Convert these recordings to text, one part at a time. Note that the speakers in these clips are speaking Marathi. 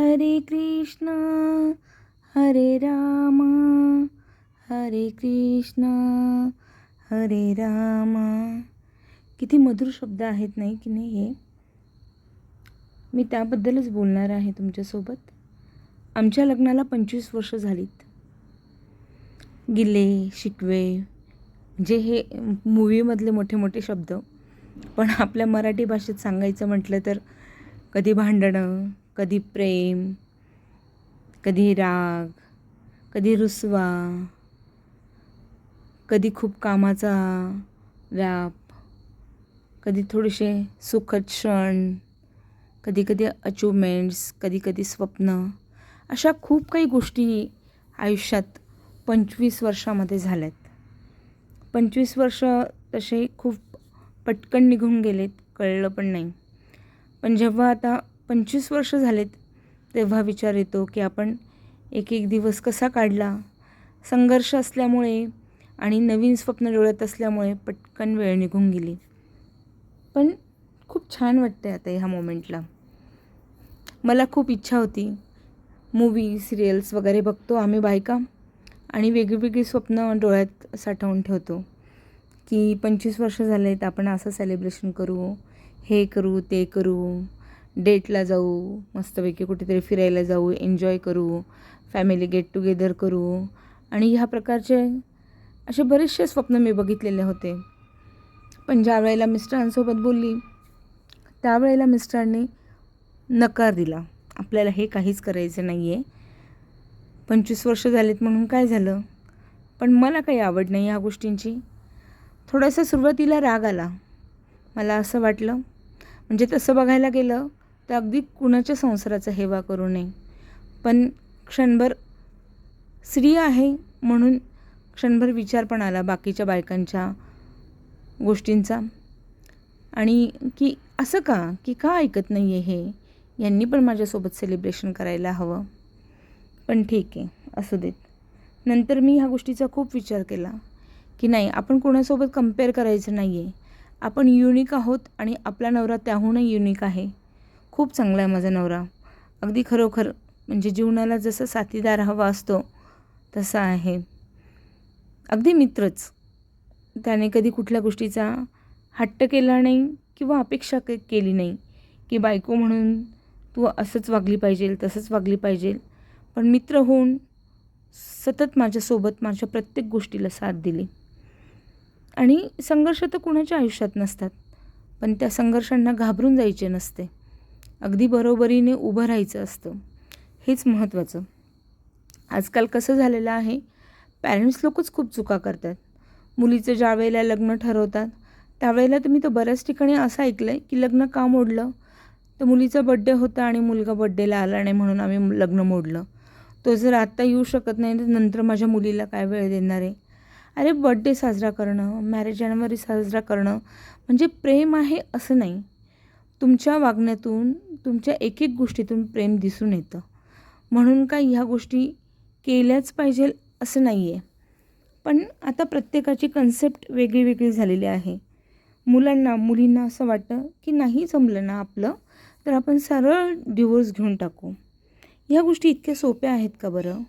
हरे कृष्ण हरे राम हरे कृष्ण हरे राम. किती मधुर शब्द आहेत नाही की नाही हे? मी त्याबद्दलच बोलणार आहे तुमच्यासोबत. आमच्या लग्नाला पंचवीस वर्ष झालीत. गिले शिकवे जे हे मूवीमधले मोठे मोठे शब्द. पण आपल्या मराठी भाषेत सांगायचं म्हटलं तर कधी भांडणं कधी प्रेम कधी राग कधी रुसवा कधी खूप कामाचा व्याप कधी थोडेसे सुखद क्षण कधी कधी अचिवमेंट्स कधी कधी स्वप्न. अशा खूप काही गोष्टी आयुष्यात पंचवीस वर्षामध्ये झाल्यात. पंचवीस वर्ष तसे खूप पटकन निघून गेलेत कळलं पण नाही. पण जेव्हा आता पंचवीस वर्ष झालेत तेव्हा विचार येतो की आपण एक एक दिवस कसा काढला? संघर्ष असल्यामुळे आणि नवीन स्वप्न डोळ्यात असल्यामुळे पटकन वेळ निघून गेली. पण खूप छान वाटते आता ह्या मोमेंटला. मला खूप इच्छा होती. मूवी सिरियल्स वगैरे बघतो आम्ही बायका आणि वेगळीवेगळी स्वप्न डोळ्यात साठवून ठेवतो की पंचवीस वर्ष झाले आहेत आपण असं सेलिब्रेशन करू हे करू ते करू. डेटला जाऊ मस्तपैकी कुठेतरी फिरायला जाऊ एन्जॉय करू फॅमिली गेट टुगेदर करू. आणि ह्या प्रकारचे असे बरेचसे स्वप्न मी बघितलेले होते. पण ज्या वेळेला मिस्टरांसोबत बोलली त्यावेळेला मिस्टरांनी नकार दिला. आपल्याला हे काहीच करायचं नाही आहे पंचवीस वर्ष झालेत म्हणून काय झालं? पण मला काही आवड नाही ह्या गोष्टींची. थोडासा सुरुवातीला राग आला. मला असं वाटलं म्हणजे तसं बघायला गेलं तर अगदी कुणाच्या संसाराचा हेवा करू नये. पण क्षणभर स्त्री आहे म्हणून क्षणभर विचार पण आला बाकीच्या बायकांच्या गोष्टींचा. आणि की असं का? की का ऐकत नाही आहे हे? यांनी पण माझ्यासोबत सेलिब्रेशन करायला हवं. पण ठीक आहे असू देत. नंतर मी ह्या गोष्टीचा खूप विचार केला की नाही आपण कोणासोबत कंपेअर करायचं नाही आहे आपण युनिक आहोत आणि आपला नवरा त्याहूनही युनिक आहे. खूप चांगला आहे माझा नवरा. अगदी खरोखर म्हणजे जीवनाला जसं साथीदार हवा असतो तसा आहे. अगदी मित्रच. त्याने कधी कुठल्या गोष्टीचा हट्ट केला नाही किंवा अपेक्षा के केली नाही की बायको म्हणून तू असंच वागली पाहिजे तसंच वागली पाहिजे पण मित्र होऊन सतत माझ्यासोबत माझ्या प्रत्येक गोष्टीला साथ दिली. आणि संघर्ष तर कुणाच्या आयुष्यात नसतात पण त्या संघर्षांना घाबरून जायचे नसते. अगदी बरोबरीने उभं राहायचं असतं. हेच महत्त्वाचं. आजकाल कसं झालेलं आहे पॅरेंट्स लोकच खूप चुका करतात. मुलीचं ज्या वेळेला लग्न ठरवतात त्यावेळेला तुम्ही तर बऱ्याच ठिकाणी असं ऐकलं आहे की लग्न का मोडलं? तर मुलीचा बड्डे होता आणि मुलगा बड्डेला आला नाही म्हणून आम्ही लग्न मोडलं. तो जर आत्ता येऊ शकत नाही तर नंतर माझ्या मुलीला काय वेळ देणार आहे? अरे बड्डे साजरा करणं मॅरेज जानेवारी साजरा करणं म्हणजे प्रेम आहे असं नाही. तुमच्या वागण्यातून तुमच्या एक एक गोष्टीतून प्रेम दिसून येतं. म्हणून काय ह्या गोष्टी केल्याच पाहिजे असं नाही आहे पण आता प्रत्येकाची कन्सेप्ट वेगळी वेगळी झालेली आहे. मुलांना मुलींना असं वाटतं की नाही जमलं ना आपलं तर आपण सरळ डिवोर्स घेऊन टाकू. ह्या गोष्टी इतक्या सोप्या आहेत का बरं?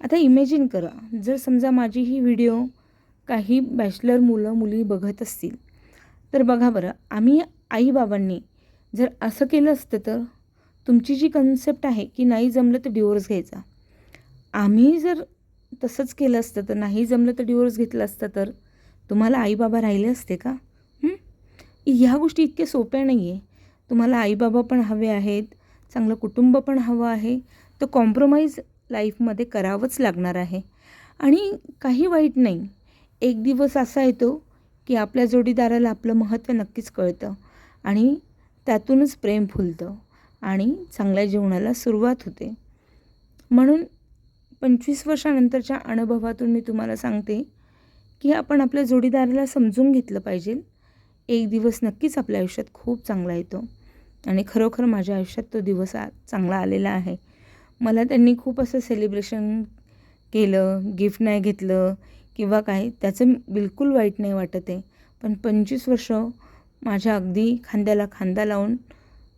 आता इमॅजिन करा जर समजा माझी ही व्हिडिओ काही बॅचलर मुलं मुली बघत असतील तर बघा बरं आम्ही आईबाबांनी जर असं केलं असतं तर तुमची जी कन्सेप्ट आहे की नाही जमलं तर डिवोर्स घ्यायचा. आम्ही जर तसंच केलं असतं तर नाही जमलं तर डिवोर्स घेतला असता तर तुम्हाला आईबाबा राहिले असते का? ह्या गोष्टी इतक्या सोप्या नाही आहे तुम्हाला आईबाबा पण हवे आहेत चांगलं कुटुंब पण हवं आहे तर कॉम्प्रोमाइज लाईफमध्ये करावंच लागणार आहे. आणि काही वाईट नाही. एक दिवस असा येतो की आपल्या जोडीदाराला आपलं महत्त्व नक्कीच कळतं. आणि त्यातूनच प्रेम फुलतं आणि चांगल्या जीवनाला सुरुवात होते. म्हणून पंचवीस वर्षानंतरच्या अनुभवातून मी तुम्हाला सांगते की आपण आपल्या जोडीदाराला समजून घेतलं पाहिजे. एक दिवस नक्कीच आपल्या आयुष्यात खूप चांगला येतो आणि खरोखर माझ्या आयुष्यात तो दिवस आ चांगला आलेला आहे. मला त्यांनी खूप असं सेलिब्रेशन केलं गिफ्ट नाही घेतलं किंवा काय त्याचं बिलकुल वाईट नाही वाटत आहे. पण पंचवीस वर्ष माझ्या अगदी खांद्याला खांदा लावून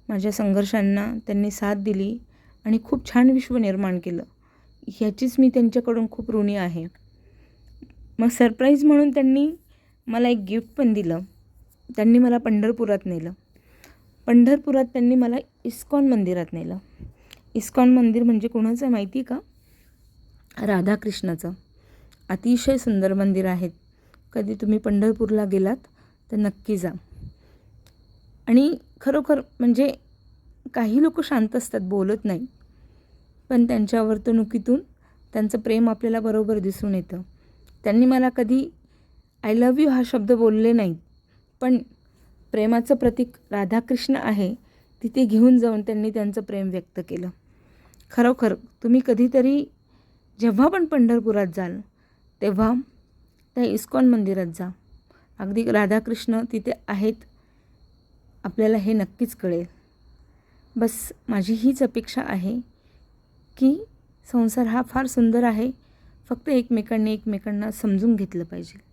माझ्या संघर्षांना त्यांनी साथ दिली आणि खूप छान विश्व निर्माण केलं. ह्याचीच मी त्यांच्याकडून खूप ऋणी आहे. मग सरप्राईज म्हणून त्यांनी मला एक गिफ्ट पण दिलं. त्यांनी मला पंढरपुरात नेलं. पंढरपुरात त्यांनी मला इस्कॉन मंदिरात नेलं. इस्कॉन मंदिर म्हणजे कोणाचं आहे माहिती आहे का? राधाकृष्णाचं. अतिशय सुंदर मंदिर आहेत. कधी तुम्ही पंढरपूरला गेलात तर नक्की जा. आणि खरोखर म्हणजे काही लोक शांत असतात बोलत नाही. पण त्यांच्या वर्तणुकीतून त्यांचं प्रेम आपल्याला बरोबर दिसून येतं. त्यांनी मला कधी आय लव्ह यू हा शब्द बोलले नाहीत. पण प्रेमाचं प्रतीक राधाकृष्ण आहे तिथे घेऊन जाऊन त्यांनी त्यांचं प्रेम व्यक्त केलं. खरोखर तुम्ही कधीतरी जेव्हा पण पंढरपुरात जाल तेव्हा त्या इस्कॉन मंदिरात जा. अगदी राधाकृष्ण तिथे आहेत आपल्याला हे नक्कीच कळेल. बस माझी हीच अपेक्षा आहे की संसार हा फार सुंदर आहे. फक्त एकमेकांनी एकमेकांना समजून घेतलं पाहिजे.